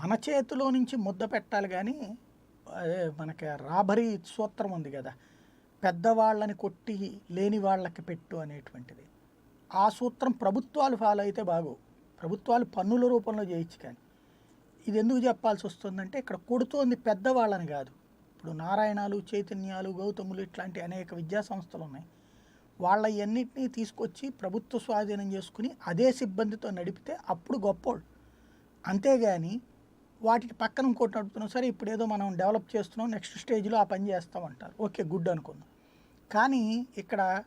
మన చేతిలో నుంచి ముద్ద పెట్టాలి కానీ అదే మనకి రాబరీ సూత్రం ఉంది కదా పెద్దవాళ్ళని కొట్టి లేని వాళ్ళకి పెట్టు అనేటువంటిది. ఆ సూత్రం ప్రభుత్వాలు ఫాలో అయితే బాగు ప్రభుత్వాలు పన్నుల రూపంలో చేయొచ్చు కానీ. ఇది ఎందుకు చెప్పాల్సి వస్తుందంటే ఇక్కడ కొడుతోంది పెద్దవాళ్ళని కాదు. ఇప్పుడు నారాయణాలు చైతన్యాలు గౌతములు ఇట్లాంటి అనేక విద్యా సంస్థలు ఉన్నాయి. వాళ్ళ అన్నింటినీ తీసుకొచ్చి ప్రభుత్వ స్వాధీనం చేసుకుని అదే సిబ్బందితో నడిపితే అప్పుడు గొప్పోళ్ళు అంతేగాని వాటికి పక్కన ఇంకోటి నడుపుతున్నాం. సరే ఇప్పుడు ఏదో మనం డెవలప్ చేస్తున్నాం నెక్స్ట్ స్టేజ్లో ఆ పని చేస్తామంటారు ఓకే గుడ్ అనుకుందాం. కానీ ఇక్కడ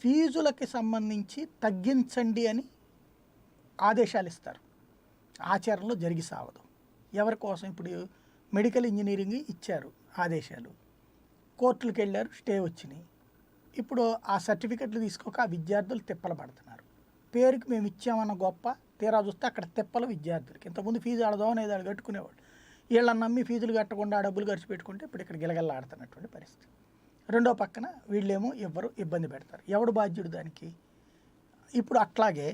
ఫీజులకి సంబంధించి తగ్గించండి అని ఆదేశాలు ఇస్తారు. ఆచరణలో జరిగి సావదు ఎవరి కోసం? ఇప్పుడు మెడికల్ ఇంజనీరింగ్ ఇచ్చారు ఆదేశాలు. కోర్టులకు వెళ్ళారు స్టే వచ్చినాయి. ఇప్పుడు ఆ సర్టిఫికెట్లు తీసుకోక ఆ విద్యార్థులు తిప్పలు పడుతున్నారు. పేరుకి మేము ఇచ్చామన్న గొప్ప తీరా చూస్తే అక్కడ తిప్పలు విద్యార్థులకి. ఇంతకుముందు ఫీజు ఆడదాం అనేది వాళ్ళు కట్టుకునేవాడు వీళ్ళని నమ్మి ఫీజులు కట్టకుండా డబ్బులు ఖర్చు పెట్టుకుంటే ఇప్పుడు ఇక్కడ గిలగల్లాడుతున్నటువంటి పరిస్థితి. రెండో పక్కన వీళ్ళేమో ఎవ్వరు ఇబ్బంది పెడతారు. ఎవడు బాధ్యుడు దానికి? ఇప్పుడు అట్లాగే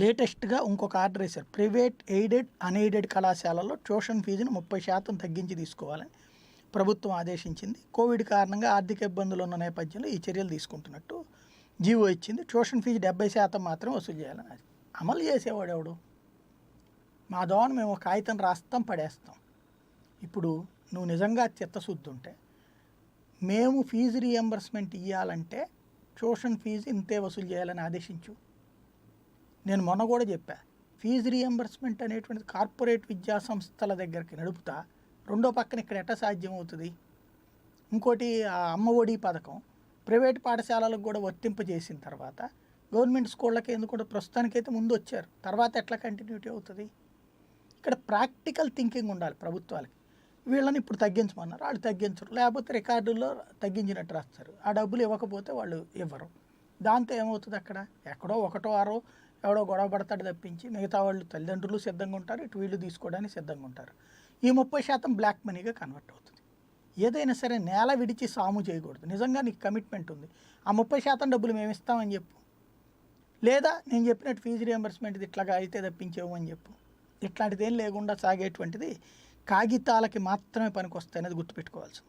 లేటెస్ట్గా ఇంకొక ఆర్డర్ వేశారు. ప్రైవేట్ ఎయిడెడ్ అన్ఎయిడెడ్ కళాశాలల్లో ట్యూషన్ ఫీజును ముప్పై శాతం తగ్గించి తీసుకోవాలని ప్రభుత్వం ఆదేశించింది. కోవిడ్ కారణంగా ఆర్థిక ఇబ్బందులు ఉన్న నేపథ్యంలో ఈ చర్యలు తీసుకుంటున్నట్టు జీవో ఇచ్చింది. ట్యూషన్ ఫీజు డెబ్బై శాతం మాత్రం వసూలు చేయాలని అది అమలు చేసేవాడు ఎవడు? మా దోన మేము కాగితం రాస్తాం పడేస్తాం. ఇప్పుడు నువ్వు నిజంగా చిత్తశుద్ధి ఉంటే మేము ఫీజు రీఎంబర్స్మెంట్ ఇవ్వాలంటే ట్యూషన్ ఫీజు ఇంతే వసూలు చేయాలని ఆదేశించు. నేను మొన్న కూడా చెప్పా ఫీజు రీఎంబర్స్మెంట్ అనేటువంటిది కార్పొరేట్ విద్యా సంస్థల దగ్గరికి నడుపుతా రెండో పక్కన ఇక్కడ ఎట్ట సాధ్యం అవుతుంది ఇంకోటి ఆ అమ్మఒడి పథకం. ప్రైవేట్ పాఠశాలలకు కూడా వర్తింపజేసిన తర్వాత గవర్నమెంట్ స్కూళ్ళకి ఎందుకంటే ప్రస్తుతానికైతే ముందు వచ్చారు. తర్వాత ఎట్లా కంటిన్యూటీ అవుతుంది? ఇక్కడ ప్రాక్టికల్ థింకింగ్ ఉండాలి ప్రభుత్వాలకి. వీళ్ళని ఇప్పుడు తగ్గించమన్నారు వాళ్ళు తగ్గించరు. లేకపోతే రికార్డుల్లో తగ్గించినట్టు రాస్తారు. ఆ డబ్బులు ఇవ్వకపోతే వాళ్ళు ఇవ్వరు. దాంతో ఏమవుతుంది అక్కడ? ఎక్కడో ఒకటో ఆరో ఎవడో గొడవ పడతాడు తప్పించి మిగతా వాళ్ళు తల్లిదండ్రులు సిద్ధంగా ఉంటారు ఇటు వీళ్ళు తీసుకోవడానికి సిద్ధంగా ఉంటారు. ఈ ముప్పై శాతం బ్లాక్ మనీగా కన్వర్ట్ అవుతుంది. ఏదైనా సరే నేల విడిచి సాము చేయకూడదు. నిజంగా నీకు కమిట్మెంట్ ఉంది. ఆ ముప్పై శాతం డబ్బులు మేము ఇస్తామని చెప్పు. లేదా నేను చెప్పినట్టు ఫీజు రియంబర్స్మెంట్ ఇట్లాగా అయితే తప్పించేవు అని చెప్పు. ఇట్లాంటిది ఏం లేకుండా సాగేటువంటిది కాగితాలకి మాత్రమే పనికొస్తాయి అనేది గుర్తుపెట్టుకోవాల్సింది.